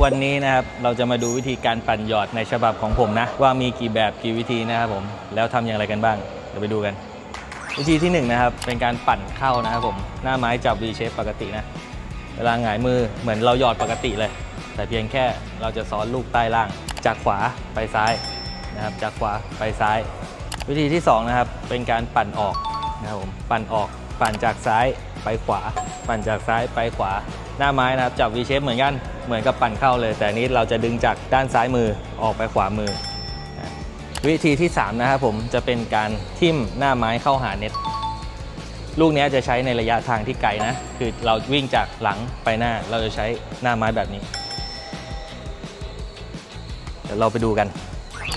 วันนี้นะครับเราจะมาดูวิธีการปั่นหยอดในฉบับของผมนะ ว่ามีกี่แบบกี่วิธีนะครับผมแล้วทำอย่างไรกันบ้างเดี๋ยวไปดูกัน วิธีที่หนึ่งนะครับเป็นการปั่นเข้านะครับผมหน้าไม้จับ V shape ปกตินะเวลาหงายมือเหมือนเราหยอดปกติเลย แต่เพียงแค่เราจะซ้อนลูกใต้ล่าง จากขวาไปซ้ายนะครับจากขวาไปซ้าย วิธีที่สองนะครับเป็นการปั่นออกนะครับผมปั่นออกปั่นจากซ้ายไปขวา ปั่นจากซ้ายไปขวาหน้าไม้นะครับจับ V shape เหมือนกัน เหมือนกับปั่นเข้าเลย แต่นี้เราจะดึงจากด้านซ้ายมือออกไปขวามือ วิธีที่สามนะครับผมจะเป็นการทิ่มหน้าไม้เข้าหาเน็ต ลูกนี้จะใช้ในระยะทางที่ไกลนะ คือเราวิ่งจากหลังไปหน้า เราจะใช้หน้าไม้แบบนี้ เดี๋ยวเราไปดูกัน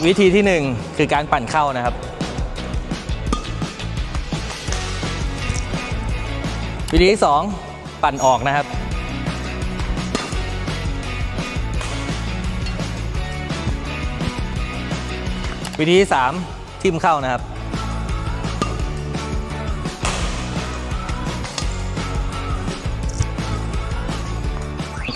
วิธีที่หนึ่งคือการปั่นเข้านะครับวิธีที่สองปั่นออกนะครับ วิธีที่สามทิมเข้านะครับ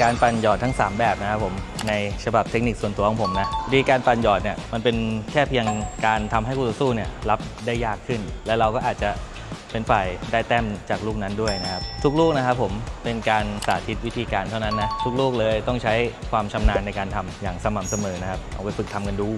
การปั่นหยอดทั้ง 3 แบบนะครับผมในฉบับเทคนิคส่วนตัวของผมนะวิธีการปั่นหยอดเนี่ยมันเป็นแค่เพียงการทำให้คู่ต่อสู้เนี่ยรับได้ยากขึ้น และเราก็อาจจะเป็นฝ่ายได้แต้มจากลูกนั้นด้วยนะครับ ทุกลูกนะครับผมเป็นการสาธิตวิธีการเท่านั้นนะ ทุกลูกเลยต้องใช้ความชำนาญในการทำอย่างสม่ำเสมอนะครับ เอาไปฝึกทำกันดู